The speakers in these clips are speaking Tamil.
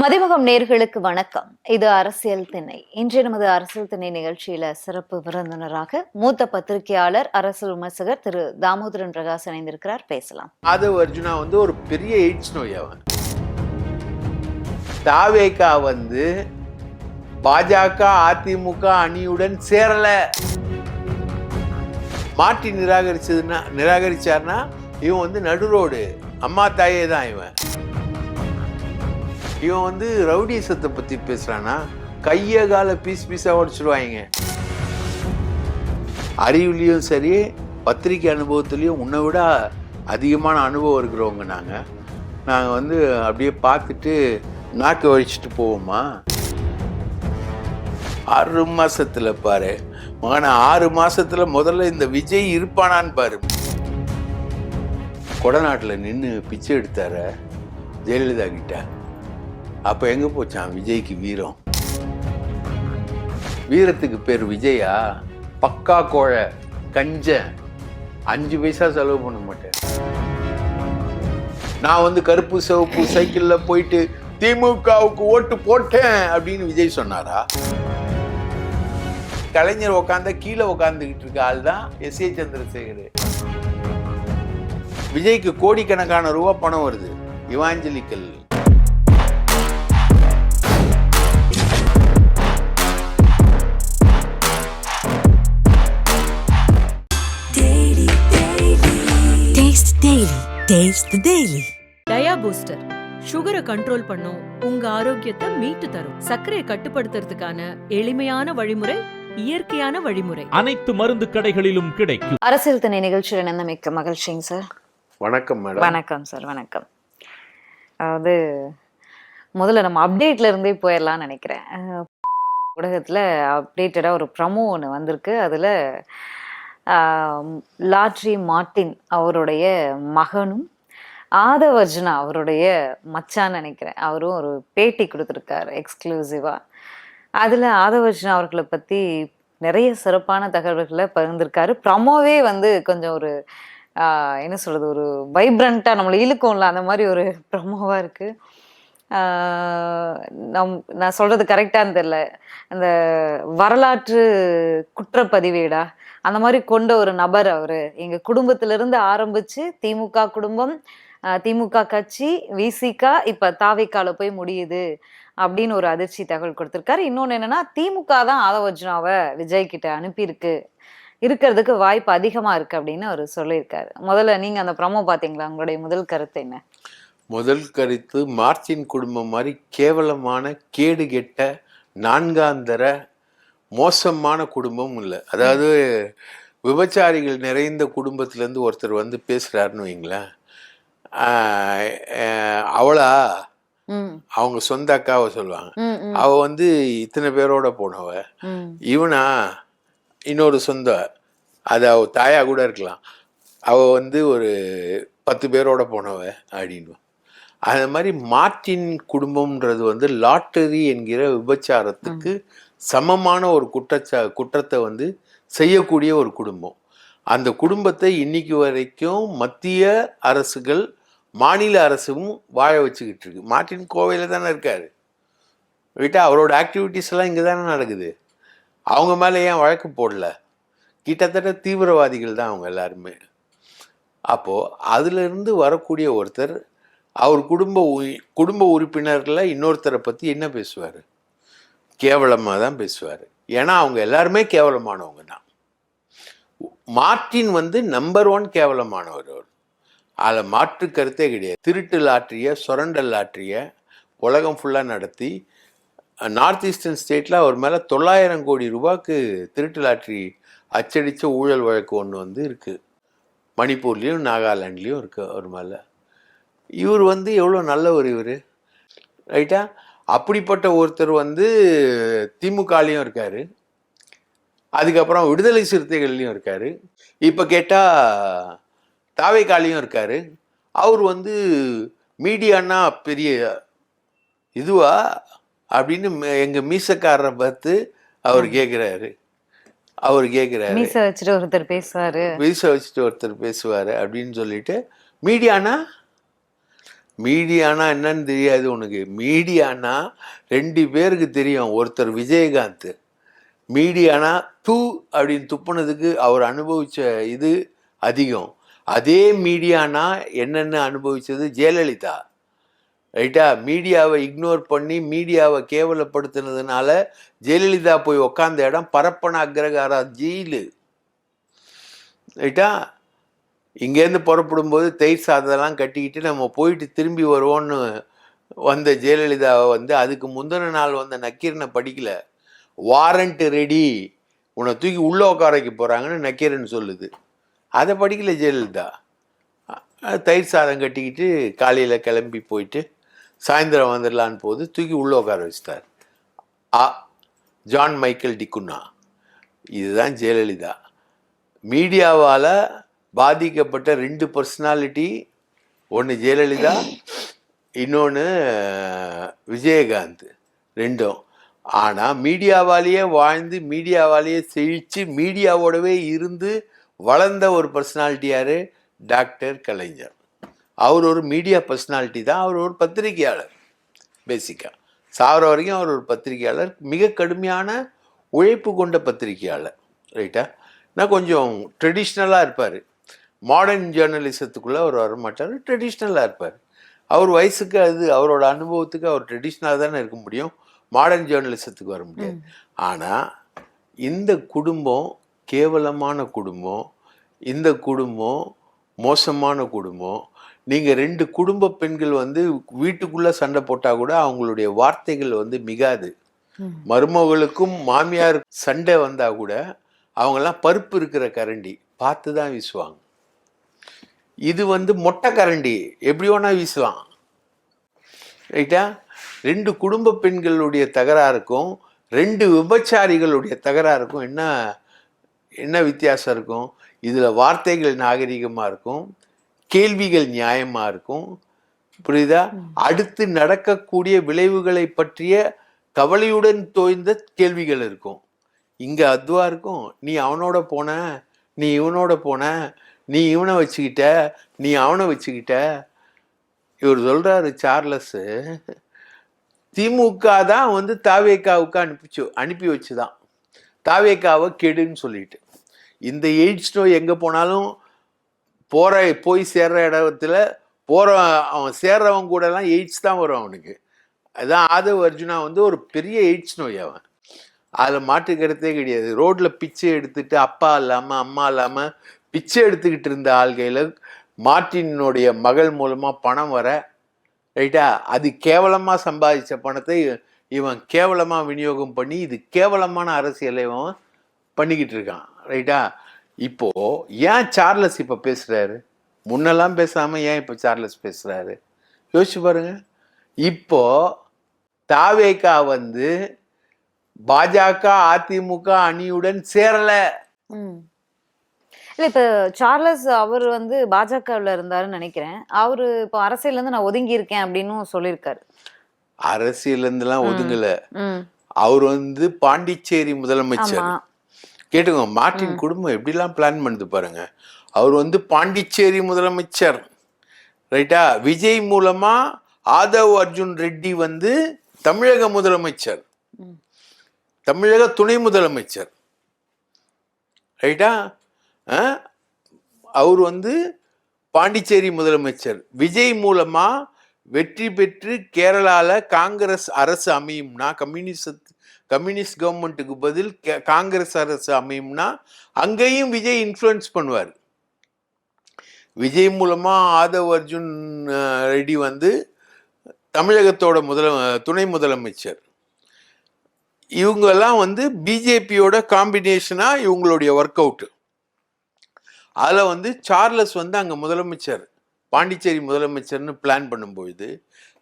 மதிமுகம் நேர்களுக்கு வணக்கம். இது அரசியல் திணை இன்றைய நமது அரசியல் திணை நிகழ்ச்சியில சிறப்பு விருந்தினராக மூத்த பத்திரிகையாளர் அரசியல் விமர்சகர் திரு தாமோதரன் பிரகாஷ் இணைந்திருக்கிறார். பேசலாம். அது அர்ஜுனா வந்து ஒரு பெரிய எய்ட்ஸ் நோய் அவன். தாவேகா வந்து பாஜக அதிமுக அணியுடன் சேரல. மாற்றி நிராகரிச்சதுன்னா நிராகரிச்சார்னா இவன் வந்து நடுரோடு அம்மா தாயே தான் இவன். இவன் வந்து ரவுடிசத்தை பற்றி பேசுகிறான்னா கையை காலை பீஸ் பீஸாக உடச்சிடுவாங்க அறிவுலேயும் சரி பத்திரிக்கை அனுபவத்துலேயும் உன்னை விட அதிகமான அனுபவம் இருக்கிறவங்க நாங்கள் நாங்கள் வந்து அப்படியே பார்த்துட்டு நாக்கு வழிச்சிட்டு போவோமா? ஆறு மாசத்துல பாரு. மகன ஆறு மாசத்துல முதல்ல இந்த விஜய் இருப்பானான்னு பாரு. கொடநாட்டில் நின்று பிச்சை எடுத்தார ஜெயலலிதா கிட்ட அப்போ எங்கே போச்சான் விஜய்க்கு வீரம். வீரத்துக்கு பேர் விஜயா? பக்கா கோழை கஞ்ச. அஞ்சு பைசா செலவு பண்ண மாட்டேன். நான் வந்து கருப்பு சிவப்பு சைக்கிள்ல போயிட்டு திமுகவுக்கு ஓட்டு போட்டேன் அப்படின்னு விஜய் சொன்னாரா? கலைஞர் உட்காந்தா கீழே உட்காந்துக்கிட்டு இருக்க ஆள் தான் எஸ். ஏ. சந்திரசேகர். விஜய்க்கு கோடிக்கணக்கான ரூபா பணம் வருது. Evangelical. Daily. Taste the Daily. Dia booster சுகரை கண்ட்ரோல் பண்ணும் உங்க ஆரோக்கியத்தை மீட்டு தரும். சர்க்கரையை கட்டுப்படுத்துறதுக்கான எளிமையான வழிமுறை இயற்கையான வழிமுறை. அனைத்து மருந்து கடைகளிலும் கிடைக்கும். அரசியல் திணை நிகழ்ச்சியில் இணைந்த மிக்க மகிழ்ச்சிங்க சார். வணக்கம் மேடம். வணக்கம் சார் வணக்கம். அதாவது முதல்ல நம்ம அப்டேட்ல இருந்தே போயிடலாம்னு நினைக்கிறேன். ஊடகத்துல அப்டேட்டடாக ஒரு ப்ரமோ ஒன்று வந்திருக்கு. அதில் லாட்ரி மார்ட்டின் அவருடைய மகனும் ஆதவர்ஜுனா அவருடைய மச்சான்னு நினைக்கிறேன். அவரும் ஒரு பேட்டி கொடுத்துருக்காரு எக்ஸ்க்ளூசிவாக அதில் ஆதவர்ஜுனா அவர்களை பற்றி நிறைய சிறப்பான தகவல்களை பகிர்ந்திருக்காரு. ப்ரமோவே வந்து கொஞ்சம் ஒரு என்ன சொல்கிறது ஒரு வைப்ரண்ட்டாக நம்மளை இழுக்கும்ல அந்த மாதிரி ஒரு ப்ரமோவாக இருக்குது நம் நான் சொல்கிறது கரெக்டாக தெரில அந்த வரலாற்று குற்றப்பதிவேடா அந்த மாதிரி கொண்ட ஒரு நபர் அவர். எங்கள் குடும்பத்திலிருந்து ஆரம்பித்து திமுக குடும்பம் திமுக கட்சி விசிகா இப்போ தாவிக்கால போய் முடியுது அப்படின்னு ஒரு அதிர்ச்சி தகவல் கொடுத்துருக்காரு. இன்னொன்று என்னன்னா திமுக தான் ஆதவர்ஜுனாவை விஜய் கிட்ட அனுப்பியிருக்கு. இருக்கிறதுக்கு வாய்ப்பு அதிகமாக இருக்குது அப்படின்னு அவர் சொல்லியிருக்காரு. முதல்ல நீங்கள் அந்த ப்ரமோ பார்த்தீங்களா? உங்களுடைய முதல் கருத்து என்ன? முதல் கருத்து மார்ச்சின் குடும்பம் மாதிரி கேவலமான கேடு கெட்ட நான்காந்தர மோசமான குடும்பம் இல்லை. அதாவது விபச்சாரிகள் நிறைந்த குடும்பத்திலேருந்து ஒருத்தர் வந்து பேசுகிறாருன்னு வைங்களேன். அவளா? அவங்க சொந்த அக்காவை சொல்லுவாங்க. அவ வந்து இத்தனை பேரோட போனவ. இவனா? இன்னொரு சொந்த. அது அவ தாயா கூட இருக்கலாம். அவ வந்து ஒரு பத்து பேரோட போனவ அப்படின்னு. அது மாதிரி மார்ட்டின் குடும்பம்ன்றது வந்து லாட்டரி என்கிற விபச்சாரத்துக்கு சமமான ஒரு குற்றச்சா குற்றத்தை வந்து செய்யக்கூடிய ஒரு குடும்பம். அந்த குடும்பத்தை இன்னைக்கு வரைக்கும் மத்திய அரசுகள் மாநில அரசும் வாழ வச்சுக்கிட்டு இருக்கு. மார்ட்டின் கோவையில் தானே இருக்கார். விட்டால் அவரோட ஆக்டிவிட்டீஸ் எல்லாம் இங்கே தானே நடக்குது. அவங்க மேலே ஏன் வழக்கு போடல? கிட்டத்தட்ட தீவிரவாதிகள் தான் அவங்க எல்லாருமே. அப்போது அதிலிருந்து வரக்கூடிய ஒருத்தர் அவர் குடும்ப உ குடும்ப உறுப்பினரில் இன்னொருத்தரை பற்றி என்ன பேசுவார்? கேவலமாக தான் பேசுவார். ஏன்னா அவங்க எல்லாருமே கேவலமானவங்க தான் மார்ட்டின் வந்து நம்பர் ஒன் கேவலமானவர் அவர். அதில் மாற்று கருத்தே கிடையாது. திருட்டு லாட்டரிய சுரண்டல் லாட்டரிய உலகம் ஃபுல்லாக நடத்தி நார்த் ஈஸ்டர்ன் ஸ்டேட்டில் அவர் மேலே தொள்ளாயிரம் கோடி ரூபாய்க்கு திருட்டு லாட்ரி அச்சடித்த ஊழல் வழக்கு ஒன்று வந்து இருக்குது மணிப்பூர்லேயும் நாகாலாண்ட்லேயும் இருக்குது அவர் மேலே. இவர் வந்து எவ்வளோ நல்லவர் இவர்? ரைட்டா? அப்படிப்பட்ட ஒருத்தர் வந்து திமுகலையும் இருக்கார். அதுக்கப்புறம் விடுதலை சிறுத்தைகள்லையும் இருக்கார். இப்போ கேட்டால் தாவைக்காலையும் இருக்கார். அவர் வந்து மீடியான்னா பெரிய இதுவா அப்படின்னு மே- எங்க மீசக்காரரை பார்த்து அவர் கேட்குறாரு அவர் கேட்குறாரு மீச வச்சுட்டு ஒருத்தர் பேசுவாரு. மீச வச்சுட்டு ஒருத்தர் பேசுவார் அப்படின்னு சொல்லிட்டு மீடியானா மீடியானா என்னன்னு தெரியாது உனக்கு. மீடியானா ரெண்டு பேருக்கு தெரியும். ஒருத்தர் விஜயகாந்த். மீடியானா தூ அப்படின்னு துப்புனதுக்கு அவர் அனுபவித்த இது அதிகம். அதே மீடியானா என்னென்ன அனுபவித்தது ஜெயலலிதா. ரைட்டா? மீடியாவை இக்னோர் பண்ணி மீடியாவை கேவலப்படுத்தினதுனால ஜெயலலிதா போய் உக்காந்த இடம் பரப்பன அக்ரகாரா ஜெயிலு. ரைட்டா? இங்கேருந்து புறப்படும் போது தயிர் சாதம்லாம் கட்டிக்கிட்டு நம்ம போயிட்டு திரும்பி வருவோன்னு வந்த ஜெயலலிதாவை வந்து அதுக்கு முந்தின நாள் வந்த நக்கீரனை படிக்கல. வாரண்ட் ரெடி உன்னை தூக்கி உள்ளே உட்கார வைக்க போகிறாங்கன்னு நக்கீரன் சொல்லுது. அதை படிக்கல ஜெயலலிதா. தயிர் சாதம் கட்டிக்கிட்டு காலையில் கிளம்பி போயிட்டு சாயந்தரம் வந்துடலான்னு போது தூக்கி உள்ளே உட்கார வச்சிட்டார். ஆ ஜான் மைக்கேல் டிக்குன்னா. இதுதான் ஜெயலலிதா. மீடியாவால் பாதிக்கப்பட்ட ரெண்டு பர்சனாலிட்டி ஒன்று ஜெயலலிதா இன்னொன்று விஜயகாந்த் ரெண்டும். ஆனால் மீடியாவாலேயே வாழ்ந்து மீடியாவாலேயே செழித்து மீடியாவோடவே இருந்து வளர்ந்த ஒரு பர்சனாலிட்டி யார்? டாக்டர் கலைஞர். அவர் ஒரு மீடியா பர்சனாலிட்டி தான். அவர் ஒரு பத்திரிகையாளர் பேசிக்காக சாவர வரைக்கும் அவர் ஒரு பத்திரிகையாளர். மிக கடுமையான உழைப்பு கொண்ட பத்திரிகையாளர் ரைட்டா நான் கொஞ்சம் ட்ரெடிஷ்னலாக இருப்பார். மாடர்ன் ஜேர்னலிசத்துக்குள்ளே அவர் வர மாட்டார். ட்ரெடிஷ்னலாக இருப்பார். அவர் வயசுக்கு அது அவரோட அனுபவத்துக்கு அவர் ட்ரெடிஷ்னலாக தானே இருக்க முடியும். மாடர்ன் ஜேர்னலிசத்துக்கு வர முடியாது. ஆனால் இந்த குடும்பம் கேவலமான குடும்பம் இந்த குடும்பம் மோசமான குடும்பம் நீங்கள் ரெண்டு குடும்ப பெண்கள் வந்து வீட்டுக்குள்ளே சண்டை போட்டால் கூட அவங்களுடைய வார்த்தைகள் வந்து மிகாது. மருமகளுக்கும் மாமியார் சண்டை வந்தால் கூட அவங்கெல்லாம் பருப்பு இருக்கிற கரண்டி பார்த்து தான் வீசுவாங்க. இது வந்து மொட்டை கரண்டி. எப்படி வேணா வீசலாம். ரைட்டா? ரெண்டு குடும்ப பெண்களுடைய தகராறுக்கும் ரெண்டு விபச்சாரிகளுடைய தகராறுக்கும் என்ன என்ன வித்தியாசம் இருக்கும்? இதில் வார்த்தைகள் நாகரிகமாக இருக்கும் கேள்விகள் நியாயமாக இருக்கும். புரியுதா? அடுத்து நடக்கக்கூடிய விளைவுகளை பற்றிய கவலையுடன் தோய்ந்த கேள்விகள் இருக்கும். இங்கே அதுவாக இருக்கும் நீ அவனோட போன நீ இவனோட போன நீ இவனை வச்சுக்கிட்ட நீ அவனை வச்சுக்கிட்ட. இவர் சொல்கிறாரு சார்லஸ்ஸு திமுக தான் வந்து தாவேக்காவுக்கு அனுப்பிச்சு அனுப்பி வச்சுதான். தாவேக்காவை கெடுன்னு சொல்லிட்டு. இந்த எய்ட்ஸ் நோய் எங்கே போனாலும் போகிற போய் சேர்ற இடத்துல போகிற அவன் சேர்றவன் கூடலாம் எய்ட்ஸ் தான் வரும் அவனுக்கு. அதான் ஆதவ் அர்ஜுனா வந்து ஒரு பெரிய எய்ட்ஸ் நோய் அவன். அதில் மாற்றுக்கிறதே கிடையாது. ரோட்டில் பிச்சை எடுத்துட்டு அப்பா இல்லாமல் அம்மா இல்லாமல் பிச்சை எடுத்துக்கிட்டு இருந்த ஆள்கையில் மார்ட்டினுடைய மகள் மூலமாக பணம் வர ரைட்டா அது கேவலமாக சம்பாதிச்ச பணத்தை இவன் கேவலமாக விநியோகம் பண்ணி இது கேவலமான அரசியலை இவன் பண்ணிக்கிட்டு இருக்கான் ரைட்டா? இப்போது ஏன் சார்லஸ் இப்போ பேசுகிறாரு முன்னெல்லாம் பேசாமல் ஏன் இப்போ சார்லஸ் பேசுகிறாரு யோசிச்சு பாருங்க. இப்போ தாவேகா வந்து பாஜக அதிமுக அணியுடன் சேரலை. இல்ல இப்ப சார்லஸ் அவர் வந்து பாஜகவுல இருந்தாருன்னு நினைக்கிறேன். அவரு இப்போ அரசியல்ல இருந்து நான் ஒதுங்கி இருக்கேன் அப்படின்னு சொல்லியிருக்காரு. அரசியல்ல இருந்தெல்லாம் ஒதுங்கல. அவர் வந்து பாண்டிச்சேரி முதலமைச்சர். கேட்டுக்கோங்க மார்ட்டின் குடும்பம் எப்படிலாம் பிளான் பண்ணுது பாருங்க. அவர் வந்து பாண்டிச்சேரி முதலமைச்சர். ரைட்டா? விஜய் மூலமா ஆதவ் அர்ஜுன் ரெட்டி வந்து தமிழக முதலமைச்சர். தமிழக துணை முதலமைச்சர். ரைட்டா? அவர் வந்து பாண்டிச்சேரி முதலமைச்சர். விஜய் மூலமாக வெற்றி பெற்று கேரளாவில் காங்கிரஸ் அரசு அமையும்னா கம்யூனிஸ்ட் கம்யூனிஸ்ட் கவர்மெண்ட்டுக்கு பதில் காங்கிரஸ் அரசு அமையும்னா அங்கேயும் விஜய் இன்ஃப்ளூயன்ஸ் பண்ணுவார். விஜய் மூலமாக ஆதவ் அர்ஜுன் ரெட்டி வந்து தமிழகத்தோட முதல துணை முதலமைச்சர். இவங்கெல்லாம் வந்து பிஜேபியோட காம்பினேஷனாக இவங்களுடைய ஒர்க் அவுட்டு அதில் வந்து சார்லஸ் வந்து அங்கே முதலமைச்சர் பாண்டிச்சேரி முதலமைச்சர்னு பிளான் பண்ணும்பொழுது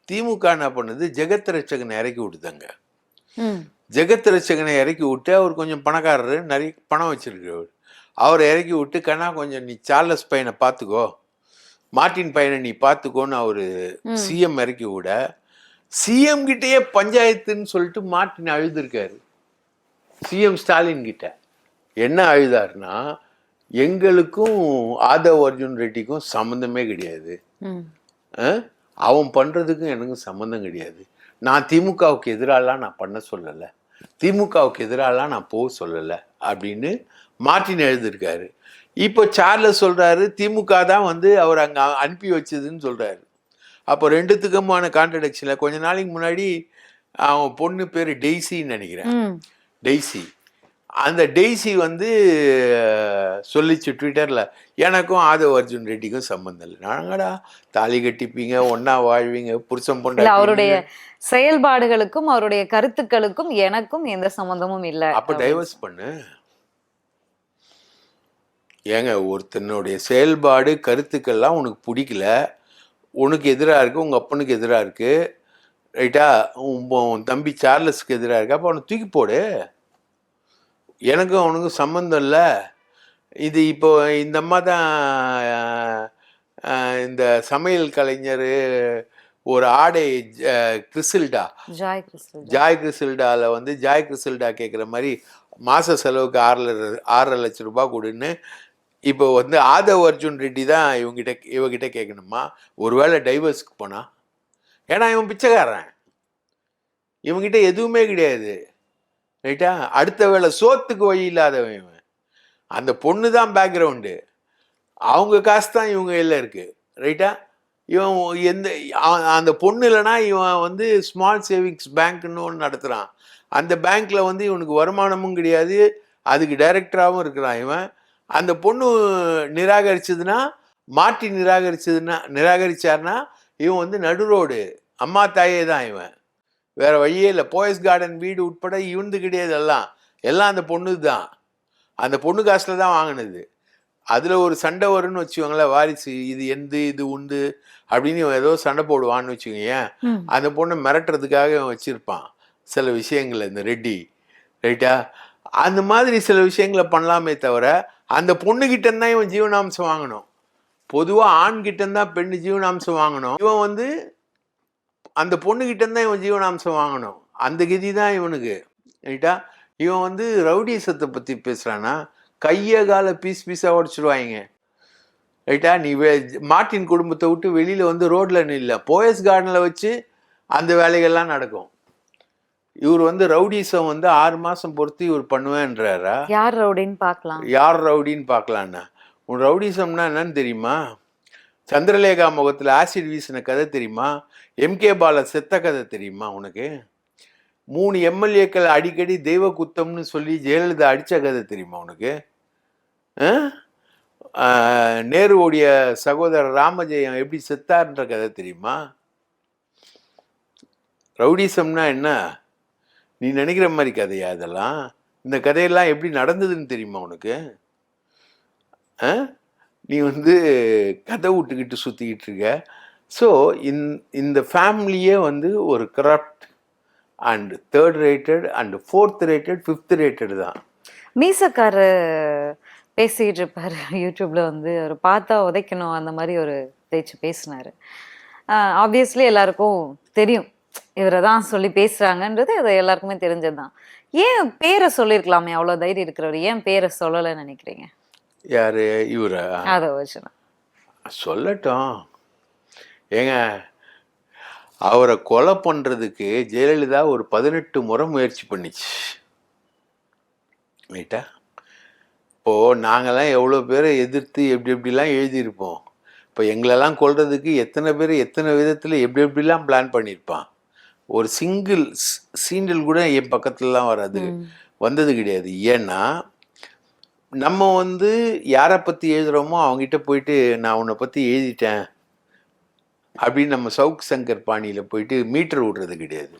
திமுக என்ன பண்ணுது? ஜெகத் ரட்சகனை இறக்கி விட்டுதாங்க. ஜெகத் ரட்சகனை இறக்கி விட்டு அவர் கொஞ்சம் பணக்காரரு நிறைய பணம் வச்சிருக்கிறவர். அவரை இறக்கி விட்டு கண்ணா கொஞ்சம் நீ சார்லஸ் பையனை பார்த்துக்கோ மார்ட்டின் பையனை நீ பார்த்துக்கோன்னு அவர் சிஎம் இறக்கி விட சிஎம் கிட்டயே பஞ்சாயத்துன்னு சொல்லிட்டு மார்ட்டின் அழுதுருக்காரு. சிஎம் ஸ்டாலின் கிட்ட. என்ன அழுதாருன்னா எங்களுக்கும் ஆதவ் அர்ஜுன் ரெட்டிக்கும் சம்மந்தமே கிடையாது? அவன் பண்ணுறதுக்கும் எனக்கும் சம்மந்தம் கிடையாது. நான் திமுகவுக்கு எதிராலாம் நான் பண்ண சொல்லலை. திமுகவுக்கு எதிராலாம் நான் போக சொல்லலை அப்படின்னு மார்ட்டின் எழுதியிருக்காரு. இப்போ சார்லஸ் சொல்கிறாரு திமுக தான் வந்து அவர் அங்கே அனுப்பி வச்சதுன்னு சொல்கிறாரு அப்போ ரெண்டுத்துக்குமான கான்ட்ரடிக்ஷனில் கொஞ்ச நாளைக்கு முன்னாடி அவன் பொண்ணு பேர் டெய்ஸின்னு நினைக்கிறேன். டெய்ஸி அந்த டெய்ஸி வந்து சொல்லிச்சு ட்விட்டரில் எனக்கும் ஆதவ் அர்ஜுன் ரெட்டிக்கும் சம்மந்தம் இல்லை. நாங்கடா தாலி கட்டிப்பீங்க ஒன்றா வாழ்வீங்க இல்ல பொண்ணு அவருடைய செயல்பாடுகளுக்கும் அவருடைய கருத்துக்களுக்கும் எனக்கும் எந்த சம்பந்தமும் இல்ல. அப்போ டைவர்ஸ் பண்ணு. ஏங்க ஒருத்தனுடைய செயல்பாடு கருத்துக்கள்லாம் உனக்கு பிடிக்கல. உனக்கு எதிராக இருக்கு உங்கள் அப்பனுக்கு எதிராக இருக்கு. ரைட்டா? உன் தம்பி சார்லஸ்க்கு எதிராக இருக்கு. அப்போ அவனை தூக்கி போடு. எனக்கும் அவனுக்கும் சம்மந்தம் இல்லை. இது இப்போ இந்த அம்மா தான் இந்த சமையல் கலைஞர் ஒரு ஆடை கிறிசில்டா ஜாய் கிறிசில்டாவில் வந்து ஜாய் கிறிசில்டா கேட்குற மாதிரி மாத செலவுக்கு ஆறரை ஆறரை லட்ச ரூபாய் கொடுன்னு இப்போ வந்து ஆதவ் அர்ஜுன் ரெட்டி தான் இவங்கிட்ட இவகிட்ட கேட்கணுமா ஒருவேளை டைவர்ஸ்க்கு போனா? ஏன்னா இவன் பிச்சைக்காரன். இவங்கிட்ட எதுவுமே கிடையாது. ரைட்டா? அடுத்த வேளை சோத்துக்கு வழி இல்லாதவன் இவன். அந்த பொண்ணு தான் பேக்ரவுண்டு அவங்க காசு தான் இவங்க கையில் இருக்குது ரைட்டா? இவன் எந்த அந்த பொண்ணு இல்லைன்னா இவன் வந்து ஸ்மால் சேவிங்ஸ் பேங்க்னு ஒன்று நடத்துகிறான் அந்த பேங்க்கில் வந்து இவனுக்கு வருமானமும் கிடையாது. அதுக்கு டைரக்டராகவும் இருக்கிறான் இவன். அந்த பொண்ணு நிராகரிச்சதுன்னா மாட்டி நிராகரிச்சதுன்னா நிராகரிச்சார்னா இவன் வந்து நடுரோடு அம்மா தாயே தான் இவன். வேற வழியே இல்லை. போயஸ் கார்டன் வீடு உட்பட இவனது கிடையாது எல்லாம். எல்லாம் அந்த பொண்ணு தான் அந்த பொண்ணு காசில் தான் வாங்கினது. அதில் ஒரு சண்டை வரும்னு வச்சுக்கோங்களேன். வாரிசு இது எந்து இது உண்டு அப்படின்னு ஏதோ சண்டை போடுவான்னு வச்சுக்கோங்க. அந்த பொண்ணை மிரட்டுறதுக்காக இவன் வச்சிருப்பான். சில விஷயங்களை இந்த ரெட்டி ரைட்டா? அந்த மாதிரி சில விஷயங்களை பண்ணலாமே தவிர அந்த பொண்ணுகிட்ட தான் இவன் ஜீவனாம்சம் வாங்கணும். பொதுவாக ஆண்கிட்ட தான் பெண்ணு ஜீவனாம்சம் வாங்கணும். இவன் வந்து அந்த பொண்ணுகிட்ட தான் இவன் ஜீவனாம்சம் வாங்கணும். அந்த கதி தான் இவனுக்கு ரைட்டா? இவன் வந்து ரவுடிசத்தை பற்றி பேசுகிறான்னா கையை காலை பீஸ் பீஸாக உடச்சிடுவாங்க ரைட்டா? நீ வே மார்ட்டின் குடும்பத்தை விட்டு வெளியில் வந்து ரோட்டில் நில்ல. போயஸ் கார்டனில் வச்சு அந்த வேலைகள்லாம் நடக்கும். இவர் வந்து ரவுடிசம் வந்து ஆறு மாதம் பொறுத்து இவர் பண்ணுவேன்றாரா? யார் ரவுடின்னு பார்க்கலாம். யார் ரவுடின்னு பார்க்கலான்னா? உன் ரவுடிசம்னா என்னன்னு தெரியுமா? சந்திரலேகா முகத்தில் ஆசிட் வீசின கதை தெரியுமா? எம்கே பால செத்த கதை தெரியுமா உனக்கு? மூணு எம்எல்ஏக்கள் அடிக்கடி தெய்வ குத்தம்னு சொல்லி ஜெயலலிதா அடித்த கதை தெரியுமா உனக்கு? ஆ? நேருவுடைய சகோதரர் ராமஜெயம் எப்படி செத்தார்ன்ற கதை தெரியுமா? ரவுடிசம்னா என்ன? நீ நினைக்கிற மாதிரி கதையா இதெல்லாம்? இந்த கதையெல்லாம் எப்படி நடந்ததுன்னு தெரியுமா உனக்கு? ஆ? நீ வந்து கதை விட்டுக்கிட்டு சுற்றிக்கிட்டு இருக்க. ஸோ இந் இந்த ஃபேமிலியே வந்து ஒரு corrupt and third rated and fourth rated fifth rated தான். மீசக்காரு பேசிக்கிட்டு இருப்பார். யூடியூப்பில் வந்து அவர் பார்த்தா உதைக்கணும் அந்த மாதிரி ஒரு பேச்சு பேசினார். ஆப்வியஸ்லி எல்லாருக்கும் தெரியும். இவரை தான் சொல்லி பேசுகிறாங்கன்றது அது எல்லாருக்குமே தெரிஞ்சது தான் ஏன் பேரை சொல்லியிருக்கலாமே? அவ்வளோ தைரியம் இருக்கிறவர் ஏன் பேரை சொல்லலைன்னு நினைக்கிறீங்க? யார்? இவரா? அதை சொல்லட்டும். ஏங்க அவரை கொலை பண்ணுறதுக்கு ஜெயலலிதா ஒரு பதினெட்டு முறை முயற்சி பண்ணிச்சு. ரைட்டா? இப்போது நாங்கள்லாம் எவ்வளோ பேரை எதிர்த்து எப்படி எப்படிலாம் எழுதியிருப்போம். இப்போ எங்களெல்லாம் கொல்றதுக்கு எத்தனை பேர் எத்தனை விதத்தில் எப்படி எப்படிலாம் பிளான் பண்ணியிருப்பான். ஒரு சிங்கிள் சீண்டல் கூட என் பக்கத்துலலாம் வராது. வந்தது கிடையாது. ஏன்னா நம்ம வந்து யாரை பற்றி எழுதுகிறோமோ அவங்ககிட்ட போயிட்டு நான் உன்னை பற்றி எழுதிட்டேன் அப்படின்னு நம்ம சவுக் சங்கர் பாணியில் போயிட்டு மீட்டர் விடுறது கிடையாது.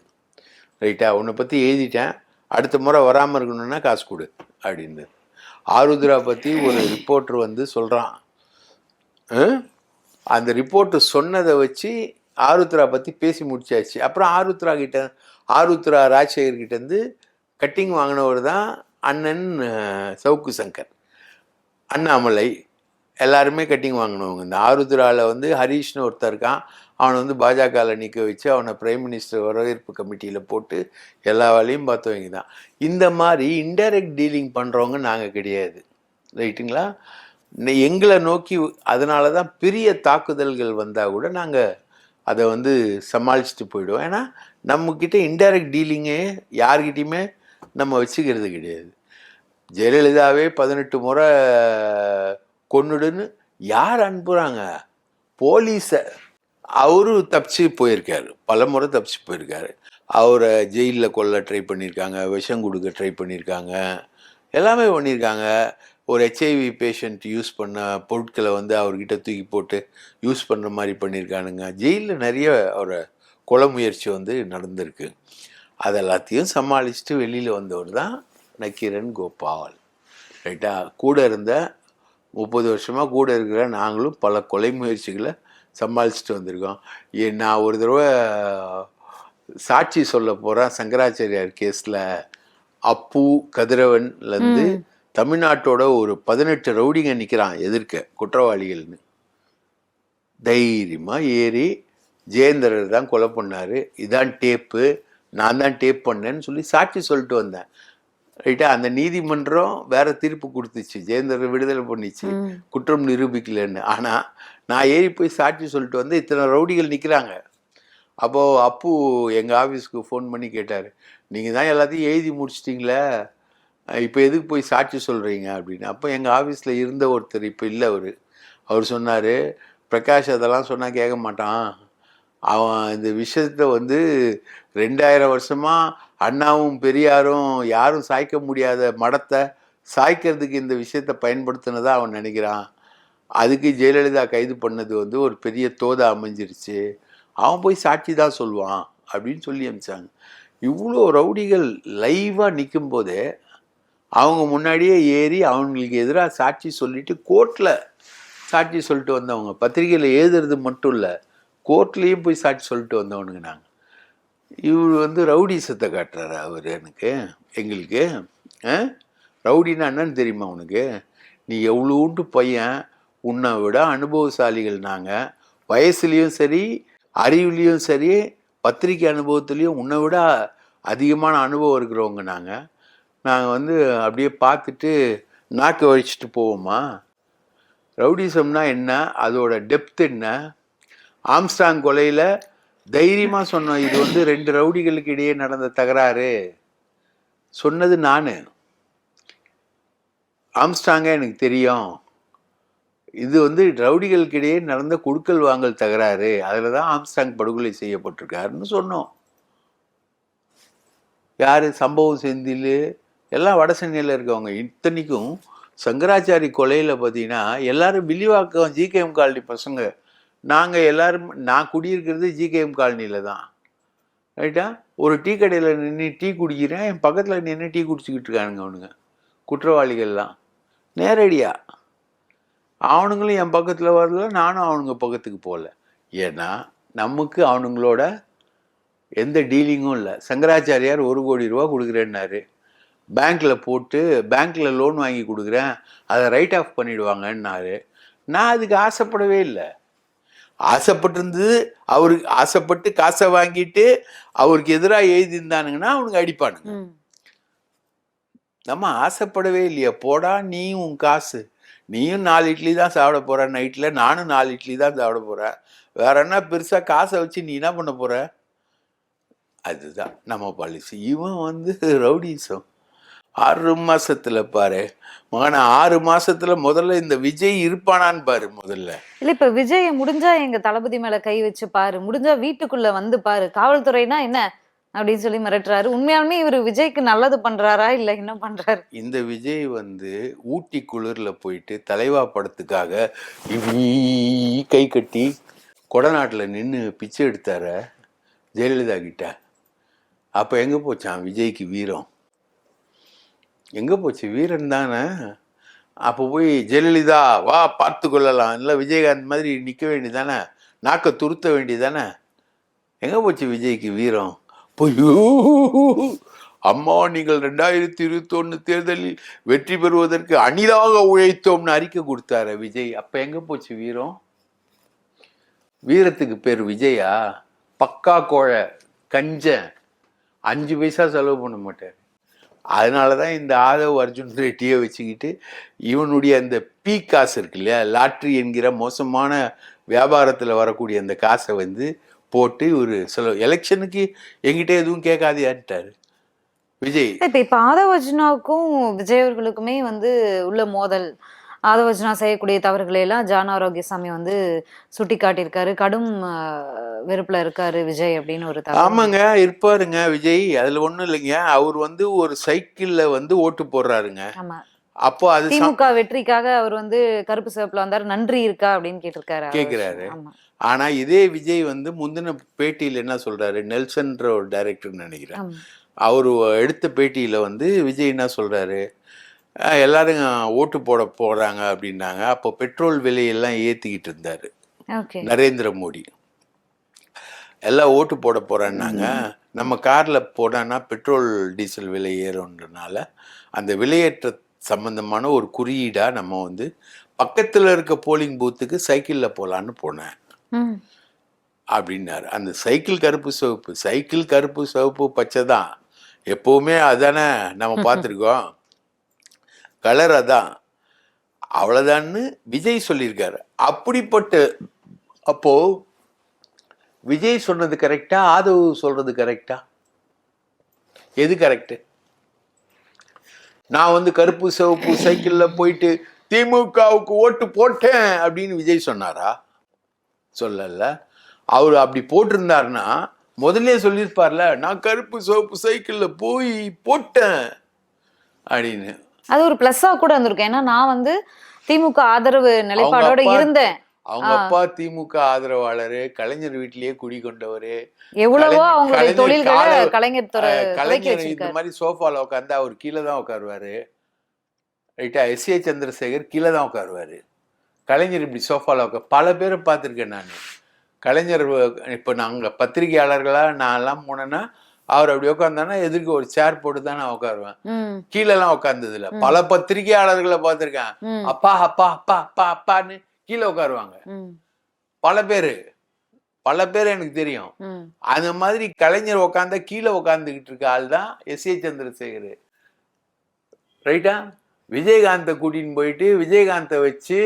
ரைட்டா உன்னை பற்றி எழுதிட்டேன். அடுத்த முறை வராமல் இருக்கணும்னா காசு கொடு அப்படின்னு. ஆருத்ரா பற்றி ஒரு ரிப்போர்ட்ரு வந்து சொல்கிறான் அந்த ரிப்போர்ட்டு சொன்னதை வச்சு ஆருத்ரா பற்றி பேசி முடிச்சாச்சு. அப்புறம் ஆருத்ரா கிட்ட ஆருத்ரா ராஜசேகர் கிட்டேருந்து கட்டிங் வாங்கினவர் தான் அண்ணன் சவுக்கு சங்கர். அண்ணாமலை எல்லாருமே கட்டிங் வாங்கினவங்க. இந்த ஆருத்ராவில் வந்து ஹரீஷ்னு ஒருத்தர் இருக்கான். அவனை வந்து பாஜகவில் நிற்க வச்சு அவனை பிரைம் மினிஸ்டர் வரவேற்பு கமிட்டியில் போட்டு எல்லா வேலையும் பார்த்தவங்க தான். இந்த மாதிரி இன்டைரக்ட் டீலிங் பண்ணுறவங்க நாங்கள் கிடையாது. ரைட்டுங்களா? எங்களை நோக்கி அதனால தான் பெரிய தாக்குதல்கள் வந்தால் கூட நாங்கள் அதை வந்து சமாளிச்சுட்டு போயிடுவோம். ஏன்னா நம்மக்கிட்ட இன்டைரக்ட் டீலிங்கே யார்கிட்டையுமே நம்ம வச்சுக்கிறது கிடையாது. ஜெயலலிதாவே பதினெட்டு முறை கொன்னுடுன்னு யார் அனுப்புகிறாங்க போலீஸை. அவரும் தப்பிச்சு போயிருக்காரு. பல முறை தப்பிச்சு போயிருக்காரு. அவரை ஜெயிலில் கொல்ல ட்ரை பண்ணியிருக்காங்க. விஷம் கொடுக்க ட்ரை பண்ணியிருக்காங்க. எல்லாமே பண்ணியிருக்காங்க. ஒரு ஹெச்ஐவி பேஷண்ட் யூஸ் பண்ண பொருட்களை வந்து அவர்கிட்ட தூக்கி போட்டு யூஸ் பண்ணுற மாதிரி பண்ணியிருக்கானுங்க. ஜெயிலில் நிறைய அவரை கொலை முயற்சி வந்து நடந்திருக்கு. அது எல்லாத்தையும் சமாளிச்சுட்டு வெளியில் வந்தவர் தான் நக்கீரன் கோபால். ரைட்டா? கூட இருந்த முப்பது வருஷமாக கூட இருக்கிற நாங்களும் பல கொலை முயற்சிகளை சமாளிச்சுட்டு வந்திருக்கோம். நான் ஒரு தடவை சாட்சி சொல்ல போகிறேன் சங்கராச்சாரியார் கேஸில் அப்பு கதிரவன்லேருந்து தமிழ்நாட்டோட ஒரு பதினெட்டு ரவுடிங்க நிற்கிறான் எதிர்க்க குற்றவாளிகள்னு. தைரியமாக ஏறி ஜெயேந்திரர் தான் கொலை பண்ணார். இதான் டேப்பு. நான் தான் டேப் பண்ணேன்னு சொல்லி சாட்சி சொல்லிட்டு வந்தேன். ரைட்டா அந்த நீதிமன்றம் வேற தீர்ப்பு கொடுத்துச்சு. ஜெயேந்திரரை விடுதலை பண்ணிச்சு. குற்றம் நிரூபிக்கலன்னு. ஆனால் நான் ஏறி போய் சாட்சி சொல்லிட்டு வந்து இத்தனை ரவுடிகள் நிற்கிறாங்க அப்போது அப்பு எங்கள் ஆஃபீஸ்க்கு ஃபோன் பண்ணி கேட்டார். நீங்கள் தான் எல்லாத்தையும் எழுதி முடிச்சிட்டிங்களே. இப்போ எதுக்கு போய் சாட்சி சொல்கிறீங்க அப்படின்னு. அப்போ எங்கள் ஆஃபீஸில் இருந்த ஒருத்தர் இப்போ இல்லை அவர். அவர் சொன்னார் பிரகாஷ் அதெல்லாம் சொன்னால் கேட்க மாட்டான். அவன் இந்த விஷயத்தை வந்து ரெண்டாயிரம் வருஷமாக அண்ணாவும் பெரியாரும் யாரும் சாய்க்க முடியாத மடத்தை சாய்க்கிறதுக்கு இந்த விஷயத்தை பயன்படுத்தினதாக அவன் நினைக்கிறான். அதுக்கு ஜெயலலிதா கைது பண்ணது வந்து ஒரு பெரிய தோதை அமைஞ்சிருச்சு. அவன் போய் சாட்சி தான் சொல்லுவான் அப்படின்னு சொல்லி அனுப்பிச்சாங்க இவ்வளோ ரவுடிகள் லைவாக நிற்கும் போதே அவங்க முன்னாடியே ஏறி அவங்களுக்கு எதிராக சாட்சி சொல்லிட்டு கோர்ட்டில் சாட்சி சொல்லிட்டு வந்தவங்க. பத்திரிகையில் எழுதுறது மட்டும் இல்லை. கோர்ட்லேயும் போய் சாட்சி சொல்லிட்டு வந்தவனுங்க நாங்கள் இவர் வந்து ரவுடிசத்தை காட்டுறாரு அவர் எனக்கு எங்களுக்கு ஆ? ரவுடின்னா என்னன்னு தெரியுமா உனக்கு? நீ எவ்வளோண்டு பையன் உன்னை விட அனுபவசாலிகள் நாங்கள் வயசுலேயும் சரி அறிவுலேயும் சரி பத்திரிக்கை அனுபவத்துலேயும் உன்னை விட அதிகமான அனுபவம் இருக்கிறவங்க நாங்கள் நாங்கள் வந்து அப்படியே பார்த்துட்டு நாக்கு வச்சுட்டு போவோமா? ரவுடிசம்னா என்ன? அதோட டெப்த் என்ன? ஆம்ஸ்டாங் கொலையில் தைரியமாக சொன்னோம் இது வந்து ரெண்டு ரவுடிகளுக்கு இடையே நடந்த தகராறு. சொன்னது நான். ஆம்ஸ்டாங்க எனக்கு தெரியும். இது வந்து ரவுடிகளுக்கு இடையே நடந்த குடுக்கல் வாங்கல் தகராறு. அதில் தான் ஆம்ஸ்டாங் படுகொலை செய்யப்பட்டிருக்காருன்னு சொன்னோம். யார்? சம்பவம் செந்தில். எல்லாம் வட சென்னையில் இருக்கவங்க. இத்தனைக்கும் சங்கராச்சாரி கொலையில் பார்த்தீங்கன்னா எல்லாரும் வில்லிவாக்கம் ஜிகேஎம் காலனி பசங்க நாங்கள் எல்லாரும் நான் குடியிருக்கிறது ஜிகேஎம் காலனியில் தான். ரைட்டா ஒரு டீ கடையில் நின்று டீ குடிக்கிறேன் என் பக்கத்தில் நின்று டீ குடிச்சிக்கிட்டு இருக்கானுங்க அவனுங்க. குற்றவாளிகள்லாம். நேரடியாக அவனுங்களும் என் பக்கத்தில் வரல நானும் அவனுங்க பக்கத்துக்கு போகல. ஏன்னா நமக்கு அவனுங்களோட எந்த டீலிங்கும் இல்லை. சங்கராச்சாரியார் ஒரு கோடி ரூபா கொடுக்குறேன்னாரு. பேங்க்கில் போட்டு பேங்க்கில் லோன் வாங்கி கொடுக்குறேன் அதை ரைட் ஆஃப் பண்ணிவிடுவாங்கன்னாரு நான் அதுக்கு ஆசைப்படவே இல்லை. ஆசைப்பட்டிருந்தது. அவருக்கு ஆசைப்பட்டு காசை வாங்கிட்டு அவருக்கு எதிராக எழுதியிருந்தானுங்கன்னா அவனுங்க அடிப்பானுங்க. நம்ம ஆசைப்படவே இல்லையா. போடா நீ உன் காசு. நீயும் நாலு இட்லி தான் சாப்பிட போற நைட்டில் நானும் நாலு இட்லி தான் சாப்பிட போகிறேன் வேற என்ன பெருசாக காசை வச்சு நீ என்ன பண்ண போற? அதுதான் நம்ம பாலிசி இவன் வந்து ரவுடிசம். ஆறு மாசத்துல பாரு. மகன ஆறு மாசத்துல முதல்ல இந்த விஜய் இருப்பானான்னு பாரு முதல்ல. இல்ல இப்ப விஜய் முடிஞ்சா எங்க தளபதி மேல கை வச்சு பாரு. முடிஞ்சா வீட்டுக்குள்ள வந்து பாரு. காவல்துறைனா என்ன? அப்படின்னு சொல்லி மிரட்டுறாரு. உண்மையாலுமே இவரு விஜய்க்கு நல்லது பண்றாரா? இல்ல என்ன பண்றாரு? இந்த விஜய் வந்து ஊட்டி குளிர்ல போயிட்டு தலைவா படத்துக்காக கை கட்டி கொடநாட்டில் நின்று பிச்சை எடுத்தார ஜெயலலிதா கிட்ட அப்போ எங்கே போச்சான் விஜய்க்கு வீரம்? எங்கே போச்சு? வீரன் தானே? அப்போ போய் ஜெயலலிதா வா பார்த்து கொள்ளலாம் இல்லை விஜயகாந்த் மாதிரி நிற்க வேண்டியதானே நாக்கை துருத்த வேண்டியதானே எங்கே போச்சு விஜய்க்கு வீரம்? பொய்யோ! அம்மா நீங்கள் ரெண்டாயிரத்தி இருபத்தொன்று தேர்தலில் வெற்றி பெறுவதற்கு அணிலாக உழைத்தோம்னு அறிக்கை கொடுத்தாரு விஜய். அப்போ எங்கே போச்சு வீரம்? வீரத்துக்கு பேர் விஜயா? பக்கா கோழை கஞ்சன். அஞ்சு பைசா செலவு பண்ண மாட்டார். அதனால தான் இந்த ஆதவ் அர்ஜுன் ரெட்டியை வச்சுக்கிட்டு இவனுடைய அந்த பீ காசு இருக்கு இல்லையா? லாட்ரி என்கிற மோசமான வியாபாரத்தில் வரக்கூடிய அந்த காசை வந்து போட்டு ஒரு சில எலெக்ஷனுக்கு எங்கிட்ட எதுவும் கேட்காதியான்ட்டாரு விஜய். இப்ப இப்ப ஆதவர்ஜுனாவுக்கும் விஜய் அவர்களுக்குமே வந்து உள்ள மோதல். ஆதவர்ஜுனா செய்யக்கூடிய தவறுகளை எல்லாம் ஜான் ஆரோக்கியசாமி வந்து சுட்டி காட்டியிருக்காரு கடும் வெறுப்புல இருக்காரு விஜய் அப்படின்னு ஒரு. ஆமாங்க இருப்பாருங்க விஜய். அதுல ஒண்ணும் இல்லைங்க. அவர் வந்து ஒரு சைக்கிள்ல வந்து ஓட்டு போடுறாருங்க. அப்போ அது திமுக வெற்றிக்காக அவர் வந்து கருப்பு சிவப்புல வந்தாரு. நன்றி இருக்கா அப்படின்னு கேட்டிருக்காரு கேக்குறாரு. ஆமா. ஆனா இதே விஜய் வந்து முந்தின பேட்டியில என்ன சொல்றாரு? நெல்சன்ற ஒரு டைரக்டர் நினைக்கிறேன். அவர் எடுத்த பேட்டியில வந்து விஜய் என்ன சொல்றாரு? எல்லாரும் ஓட்டு போட போறாங்க அப்படின்னாங்க. அப்போ பெட்ரோல் விலையெல்லாம் ஏத்திக்கிட்டு இருந்தாரு. நரேந்திர மோடி. எல்லாம் ஓட்டு போட போறேன்னாங்க. நம்ம கார்ல போனோன்னா பெட்ரோல் டீசல் விலை ஏறும்ன்றனால அந்த விலையேற்ற சம்பந்தமான ஒரு குறியீடா நம்ம வந்து பக்கத்துல இருக்க போலிங் பூத்துக்கு சைக்கிள்ல போலான்னு போனேன். அப்படின்னாரு. அந்த சைக்கிள் கருப்பு சிவப்பு சைக்கிள் கருப்பு சிவப்பு பச்சை தான். எப்பவுமே அதானே நம்ம பார்த்துருக்கோம். கலர் அதான் அவ்வளோதான்னு விஜய் சொல்லியிருக்காரு. அப்படிப்பட்ட அப்போ விஜய் சொன்னது கரெக்டா ஆதவ் சொல்கிறது கரெக்டா? எது கரெக்டு நான் வந்து கருப்பு சிவப்பு சைக்கிளில் போயிட்டு திமுகவுக்கு ஓட்டு போட்டேன் அப்படின்னு விஜய் சொன்னாரா? சொல்லல. அவர் அப்படி போட்டிருந்தாருன்னா முதல்ல சொல்லியிருப்பார்ல நான் கருப்பு சிவப்பு சைக்கிளில் போய் போட்டேன் அப்படின்னு. அது ஒரு பிளஸ்ஸா கூட இருந்திருக்கும். ஏன்னா நான் வந்து திமுக ஆதரவு நிலைப்பாடோட இருந்தேன். அவங்க. அப்பா திமுக ஆதரவாளரு கலைஞர் வீட்டிலேயே குடிக்கொண்டவரு எவ்வளவோ கலைஞர்- அவங்களுடைய தொழில்களை கால- கலைஞர் கலைஞர் இந்த மாதிரி சோஃபால உட்காந்தா அவர் கீழே தான் உட்காருவாரு ரைட்டா எஸ். ஏ. சந்திரசேகர் கீழே தான் உட்காருவாரு கலைஞர் இப்படி சோஃபால உட்கா பல பேரை பார்த்துருக்கேன் நான். கலைஞர் இப்போ நாங்கள் பத்திரிகையாளர்களாக நான் எல்லாம் போனேன்னா அவர் அப்படி உட்காந்தானா எதிர்க்க ஒரு சேர் போட்டு தான் நான் உட்காருவேன் கீழெல்லாம் உட்கார்ந்தது இல்ல பல பத்திரிகையாளர்களை பார்த்துருக்கேன். அப்பா அப்பா அப்பா அப்பா அப்பான்னு கீழே உட்காருவாங்க பல பேர். பல பேர் எனக்கு தெரியும். அந்த மாதிரி கலைஞர் உட்காந்தா கீழே உட்காந்துக்கிட்டு இருக்க ஆள் தான் எஸ் ஏ சந்திரசேகர். ரைட்டா விஜயகாந்தை கூட்டின்னு போயிட்டு விஜயகாந்தை வச்சு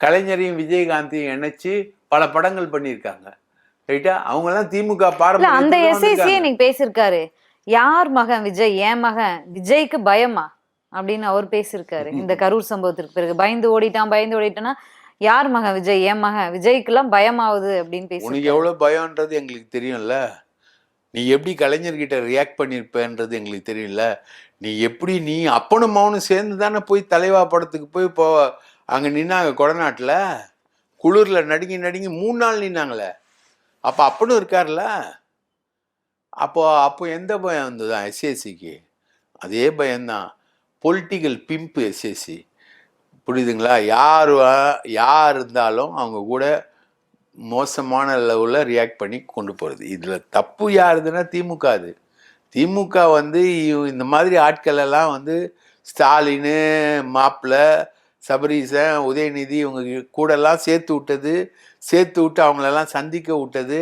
கலைஞரையும் விஜயகாந்தையும் இணைச்சு பல படங்கள் பண்ணியிருக்காங்க. ரைட்டா அவங்கெல்லாம் திமுக இல்ல அந்த எஸ்ஐசியே. இன்னைக்கு பேசியிருக்காரு. யார் மகன் விஜய்? என் மகன். விஜய்க்கு பயமா? அப்படின்னு அவர் பேசியிருக்காரு. இந்த கரூர் சம்பவத்திற்கு பிறகு. பயந்து ஓடிட்டான் பயந்து ஓடிட்டான்னா யார் மகன் விஜய்? என் மகன். விஜய்க்கெல்லாம் பயமாவுது அப்படின்னு உனக்கு எவ்வளவு பயம்ன்றது எங்களுக்கு தெரியும்ல. நீ எப்படி கலைஞர்கிட்ட ரியாக்ட் பண்ணியிருப்பேன்றது எங்களுக்கு தெரியும்ல. நீ எப்படி நீ அப்பனும் மௌனும் சேர்ந்து தானே போய் தலைவா படத்துக்கு போய் இப்போ அங்கே நின்னாங்க கொடநாட்டில்? குளிரில் நடுங்கி நடுங்கி மூணு நாள் நின்னாங்களே. அப்போ அப்பனும் இருக்கார்ல அப்போ அப்போ எந்த பயம் வந்ததா எஸ்எஸ்சிக்கு அதே பயம்தான். பொலிட்டிக்கல் பிம்பு எஸ்எஸ்சி புரியுதுங்களா? யார் யார் இருந்தாலும் அவங்க கூட மோசமான லெவலில் ரியாக்ட் பண்ணி கொண்டு போகிறது இதில் தப்பு யாருதுன்னா திமுக அது. திமுக வந்து இந்த மாதிரி ஆட்களெல்லாம் வந்து ஸ்டாலின் மாப்பிள்ள சபரீசன் உதயநிதி இவங்க கூடெல்லாம் சேர்த்து விட்டது சேர்த்து விட்டு அவங்களெல்லாம் சந்திக்க விட்டது.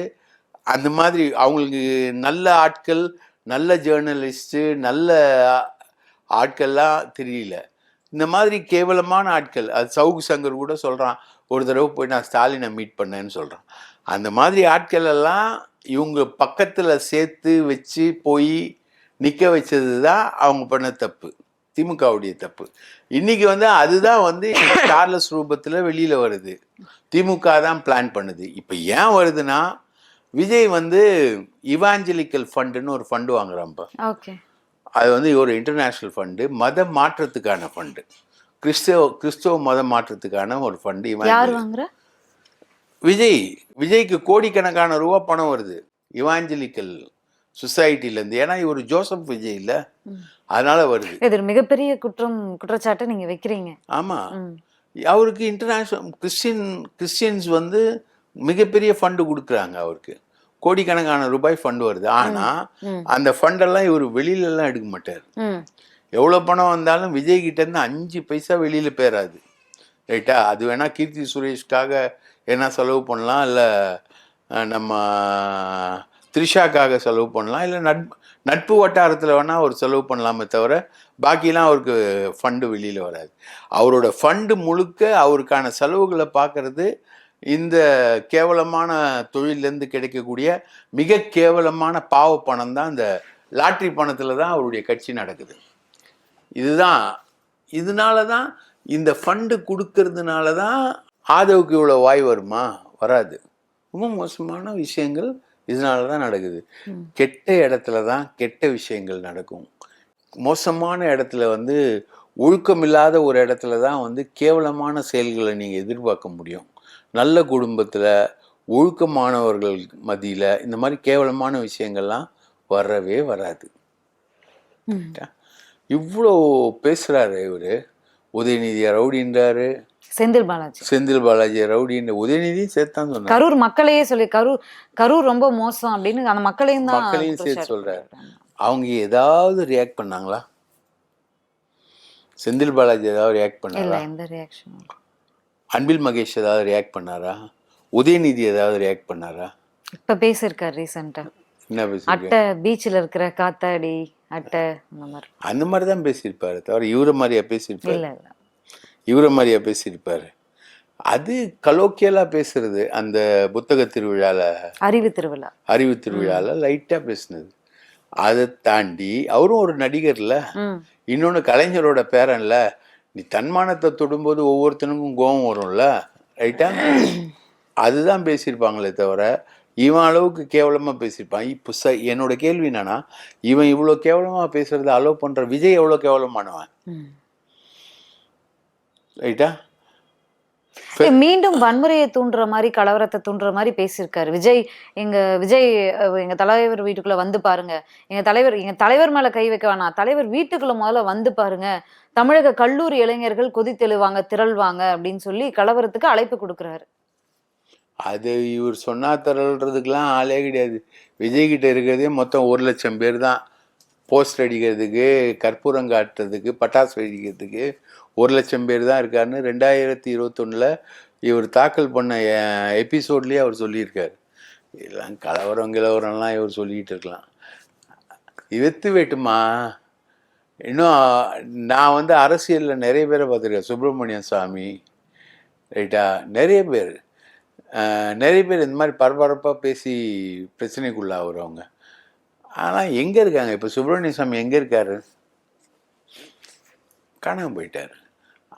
அந்த மாதிரி அவங்களுக்கு நல்ல ஆட்கள் நல்ல ஜேர்னலிஸ்ட்டு நல்ல ஆட்கள்லாம் தெரியல. இந்த மாதிரி கேவலமான ஆட்கள் அது சவுக்கு சங்கர் கூட சொல்கிறான் ஒரு தடவை போய் நான் ஸ்டாலினை மீட் பண்ணேன்னு சொல்கிறான் அந்த மாதிரி ஆட்கள் எல்லாம் இவங்க பக்கத்தில் சேர்த்து வச்சு போய் நிற்க வச்சது தான் அவங்க பண்ண தப்பு. திமுகவுடைய தப்பு. இன்னைக்கு வந்து அதுதான் வந்து ஸ்டார்லஸ் ரூபத்தில் வெளியில் வருது. திமுக தான் பிளான் பண்ணுது. இப்போ ஏன் வருதுன்னா விஜய் வந்து இவாஞ்சலிக்கல் ஃபண்டுன்னு ஒரு ஃபண்டு வாங்குறான்ப்பா அது வந்து ஒரு இன்டர்நேஷ்னல் ஃபண்டு மத மாற்றத்துக்கான ஃபண்டு கிறிஸ்தவ கிறிஸ்தவ மத மாற்றத்துக்கான ஒரு ஃபண்டு வாங்குற? விஜய். விஜய்க்கு கோடிக்கணக்கான ரூபா பணம் வருது. இவாஞ்சலிக்கல் சொசைட்டிலேருந்து. ஏன்னா இவர் ஜோசப் விஜய் இல்ல. அதனால வருது. இது ஒரு மிகப்பெரிய குற்றம் குற்றச்சாட்டை நீங்க வைக்கிறீங்க. ஆமா. ம். அவருக்கு இன்டர்நேஷ்னல் கிறிஸ்டின் கிறிஸ்டியன்ஸ் வந்து மிகப்பெரிய ஃபண்டு கொடுக்குறாங்க அவருக்கு. கோடிக்கணக்கான ரூபாய் ஃபண்டு வருது. ஆனா ம். அந்த ஃபண்டெல்லாம் இவர் வெளியில எல்லாம் எடுக்க மாட்டார். எவ்வளோ பணம் வந்தாலும் விஜய் கிட்ட இருந்து அஞ்சு பைசா வெளியில் போயிடாது ரைட்டா? அது வேணால் கீர்த்தி சுரேஷ்காக என்ன செலவு பண்ணலாம்? இல்லை நம்ம த்ரிஷாக்காக செலவு பண்ணலாம். இல்லை நட்பு நட்பு வட்டாரத்தில் வேணால் அவர் செலவு பண்ணலாமே தவிர பாக்கிலாம் அவருக்கு ஃபண்டு வெளியில் வராது. அவரோட ஃபண்டு முழுக்க அவருக்கான செலவுகளை பார்க்கறது இந்த கேவலமான தொழிலேருந்து கிடைக்கக்கூடிய மிக கேவலமான பாவ பணம் தான் இந்த லாட்ரி பணத்தில் தான் அவருடைய கட்சி நடக்குது. இதுதான் இதனால தான் இந்த ஃபண்டு கொடுக்கறதுனால தான் ஆதவுக்கு இவ்வளோ வாய் வருமா? வராது. ரொம்ப மோசமான விஷயங்கள். இதனால தான் நடக்குது கெட்ட இடத்துல தான் கெட்ட விஷயங்கள் நடக்கும். மோசமான இடத்துல வந்து ஒழுக்கமில்லாத ஒரு இடத்துல தான் வந்து கேவலமான செயல்களை நீங்கள் எதிர்பார்க்க முடியும். நல்ல குடும்பத்தில் ஒழுக்கமானவர்கள் மத்தியில் இந்த மாதிரி கேவலமான விஷயங்கள்லாம் வரவே வராது. இவ்வளோ பேசுகிறாரு இவர். உதயநிதியை ரவுடின்றாரு. செந்தில் பாலாஜி. செந்தில் பாலாஜி ரவுடின்ற உதயநிதியும் சேர்த்தான் சொன்னார் கரூர் மக்களையே சொல்லி கரூர் கரூர் ரொம்ப மோசம் அப்படின்னு அந்த மக்களையும் தான் மக்களையும் சேர்த்து சொல்றாரு. அவங்க ஏதாவது ரியாக்ட் பண்ணாங்களா? செந்தில் பாலாஜி ஏதாவது ரியாக்ட் பண்ணாரா? எந்த ரியாக்ஷனும் அன்பில் மகேஷ் ஏதாவது ரியாக்ட் பண்ணாரா? உதயநிதி ஏதாவது ரியாக்ட் பண்ணாரா? இப்ப பேசியிருக்காரு ரீசெண்டா என்ன பேசியிருக்காரு? அட்டை பீச்சில் இருக்கிற காத்தாடி அட்டை அந்த மாதிரி. அந்த மாதிரி தான் பேசியிருப்பாரு தவிர இவரை மாதிரியா பேசியிருப்பாரு? இல்ல இல்ல. இவரை மாதிரியா பேசியிருப்பாரு. அது கலோக்கியலா பேசுறது அந்த புத்தக திருவிழால. அறிவு திருவிழா. அறிவு திருவிழால லைட்டா பேசுனது. அதை தாண்டி அவரும் ஒரு நடிகர்ல. இன்னொன்று கலைஞரோட பேரன்ல நீ தன்மானத்தை தொடும்போது ஒவ்வொருத்தனுக்கும் கோபம் வரும்ல ரைட்டா அதுதான் பேசியிருப்பாங்களே தவிர இவன் அளவுக்கு கேவலமா பேசியிருப்பான். இப்போ ச என்னோட கேள்வி என்னன்னா இவன் இவ்வளோ கேவலமா பேசுறத அலோவ் பண்ற விஜய் எவ்வளோ கேவலமானவன். ரைட்டா ஏய், மீண்டும் வன்முறையை தூண்டுற மாதிரி கலவரத்தை தூண்டுற மாதிரி பேசியிருக்காரு. விஜய் எங்க விஜய் எங்க தலைவர் வீட்டுக்குள்ள வந்து பாருங்க. எங்க தலைவர் எங்க தலைவர் மேல கை வைக்க வேணாம். தலைவர் வீட்டுக்குள்ள முதல்ல வந்து பாருங்க. தமிழக கல்லூரி இளைஞர்கள் கொதித்தெழுவாங்க திரள்வாங்க அப்படின்னு சொல்லி கலவரத்துக்கு அழைப்பு கொடுக்குறாரு. அது இவர் சொன்னா தரல்றதுக்கெல்லாம் ஆளே கிடையாது. விஜய் கிட்ட இருக்கிறதே மொத்தம் ஒரு லட்சம் பேர் தான். போஸ்டர் அடிக்கிறதுக்கு கற்பூரம் காட்டுறதுக்கு பட்டாசு வெடிக்கிறதுக்கு ஒரு லட்சம் பேர் தான் இருக்காருன்னு ரெண்டாயிரத்தி இருபத்தொன்னில் இவர் தாக்கல் பண்ண எபிசோட்லேயே அவர் சொல்லியிருக்கார். இதெல்லாம் கலவரம் கிளவரம்லாம் இவர் சொல்லிக்கிட்டு இருக்கலாம். இவத்து வேட்டுமா? இன்னும் நான் வந்து அரசியலில் நிறைய பேரை பார்த்துருக்கேன். சுப்பிரமணியன் சாமி ரைட்டா? நிறைய பேர். நிறைய பேர் இந்த மாதிரி பரபரப்பாக பேசி பிரச்சனைக்குள்ளாகிறவங்க. ஆனால் எங்கே இருக்காங்க? இப்போ சுப்பிரமணிய சாமி எங்கே இருக்காரு? காணாமல் போயிட்டார்.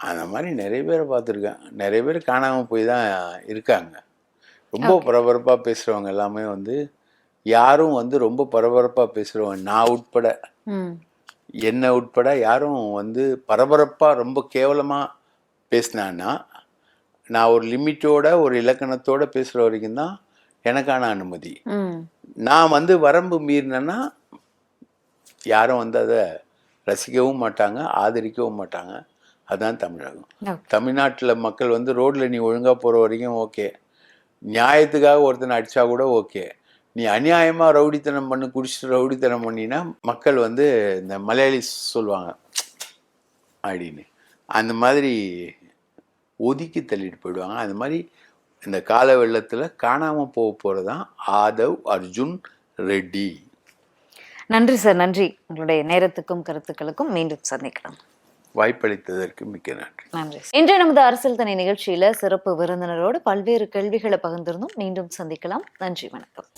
அந்த மாதிரி நிறைய பேரை பார்த்துருக்கேன். நிறைய பேர் காணாமல் போய் தான் இருக்காங்க. ரொம்ப பரபரப்பாக பேசுகிறவங்க எல்லாமே வந்து யாரும் வந்து ரொம்ப பரபரப்பாக பேசுகிறவங்க நான் உட்பட. என்னை உட்பட யாரும் வந்து பரபரப்பாக ரொம்ப கேவலமாக பேசினான்னா நான் ஒரு லிமிட்டோட ஒரு இலக்கணத்தோட பேசுகிற வரைக்கும் தான் எனக்கான அனுமதி. நான் வந்து வரம்பு மீறினேன்னா யாரும் வந்து அதை ரசிக்கவும் மாட்டாங்க ஆதரிக்கவும் மாட்டாங்க. அதுதான் தமிழகம். தமிழ்நாட்டில் மக்கள் வந்து ரோட்டில் நீ ஒழுங்காக போகிற வரைக்கும் ஓகே. நியாயத்துக்காக ஒருத்தனை அடித்தா கூட ஓகே. நீ அநியாயமாக ரவுடித்தனம் பண்ணி குடிச்சிட்டு ரவுடித்தனம் பண்ணினா மக்கள் வந்து இந்த மலையாளிஸ் சொல்லுவாங்க அப்படின்னு. அந்த மாதிரி ஒதுக்கி தள்ளிட்டு போயிடுவாங்க. அந்த மாதிரி இந்த கால வெள்ளத்தில் காணாமல் போக போகிறது தான் ஆதவ் அர்ஜுன் ரெட்டி. நன்றி சார் நன்றி. உங்களுடைய நேரத்துக்கும் கருத்துக்களுக்கும் மீண்டும் சந்திக்கலாம். வாய்ப்பளித்ததற்கு மிக்க நன்றி. நன்றி இன்று நமது அரசியல் தனி நிகழ்ச்சியில சிறப்பு விருந்தினரோடு பல்வேறு கேள்விகளை பகிர்ந்திருந்தோம். மீண்டும் சந்திக்கலாம். நன்றி வணக்கம்.